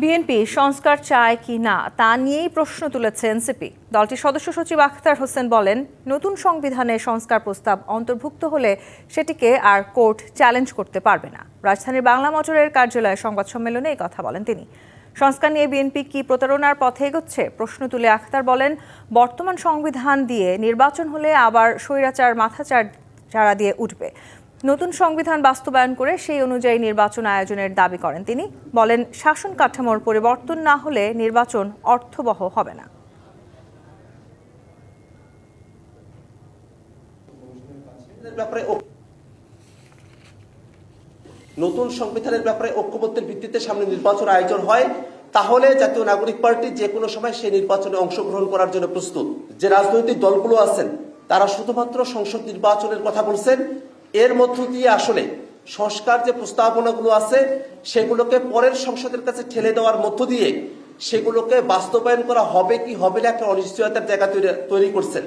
BNP সংস্কার চায় কি না, তা নিয়েই প্রশ্ন তুলেছে এনসিপি। দলটির সদস্য সচিব আখতার হোসেন বলেন, নতুন সংবিধানে সংস্কার প্রস্তাব অন্তর্ভুক্ত হলে সেটিকে আর কোর্ট চ্যালেঞ্জ করতে পারবে না। রাজধানীর বাংলা মোটরের কার্যালয়ে সংবাদ সম্মেলনে এই কথা বলেন তিনি। সংস্কার নিয়ে বিএনপি কি প্রতারণার পথে এগোচ্ছে? প্রশ্ন তুলে আখতার বলেন, বর্তমান সংবিধান দিয়ে নির্বাচন হলে আবার স্বৈরাচার, মাথাচার চারা দিয়ে উঠবে। নতুন সংবিধান বাস্তবায়ন করে সেই অনুযায়ী নির্বাচন আয়োজনের দাবি করেন তিনি। বলেন, শাসন কাঠামোর পরিবর্তন না হলে নির্বাচন অর্থবহ হবে না। নতুন সংবিধানের ব্যাপারে ঐক্যবদ্ধের ভিত্তিতে সামনে নির্বাচন আয়োজন হয়, তাহলে জাতীয় নাগরিক পার্টি যে কোনো সময় সেই নির্বাচনে অংশগ্রহণ করার জন্য প্রস্তুত। যে রাজনৈতিক দলগুলো আছেন, তারা শুধুমাত্র সংসদ নির্বাচনের কথা বলছেন এর মধ্য দিয়ে আসলে সংস্কার যে প্রস্তাবনাগুলো আছে, সেগুলোকে পরের সংসদের কাছে ঠেলে দেওয়ার মধ্য দিয়ে সেগুলোকে বাস্তবায়ন করা হবে কি হবে না একটা অনিশ্চয়তার জায়গা তৈরি- করছেন।